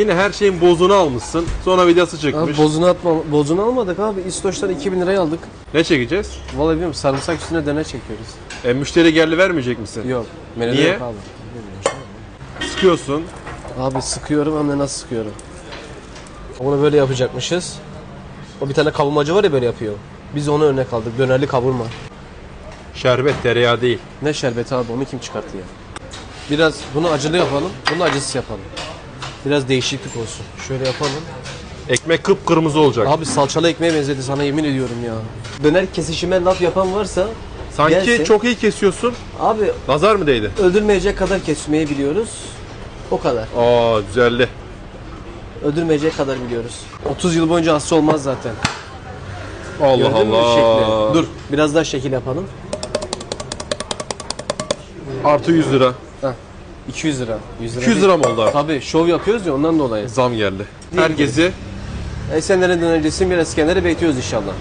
Yine her şeyin bozunu almışsın. Sonra vidası çıkmış. Abi bozunu atma, bozunu almadık abi. İstoş'tan 2000 liraya aldık. ne çekeceğiz? Vallahi bilmiyorum sarımsak üstüne döner çekiyoruz. E, müşteri geldi vermeyecek misin? Yok. Menüde Niye? yok abi. Sıkıyorsun. Abi sıkıyorum hem de nasıl sıkıyorum. Bunu böyle yapacakmışız. O bir tane kavurmacı var ya böyle yapıyor. Biz onu örnek aldık. Dönerli kavurma. Şerbet tereyağı değil. Ne şerbeti abi onu kim çıkarttı ya? Biraz bunu acılı yapalım. Bunu acısız yapalım. Biraz değişiklik olsun. Şöyle yapalım. Ekmek kıpkırmızı olacak. Abi salçalı ekmeğe benzedi sana yemin ediyorum ya. Döner kesişime laf yapan varsa Sanki gelsin. çok iyi kesiyorsun. abi Nazar mı değdi? öldürmeyecek kadar kesmeyi biliyoruz. O kadar. Aa düzeldi. Öldürmeyecek kadar biliyoruz. 30 yıl boyunca hasta olmaz zaten. Allah Gördün mü Allah. şekli? Dur biraz daha şekil yapalım. Artı 100 lira. Heh. 200 lira. 100 lira 200 değil. lira mı oldu abi? Tabii şov yapıyoruz ya ondan dolayı. Zam geldi. Herkesi Esenler'in dönercisi bir Eskender'e bekliyoruz inşallah.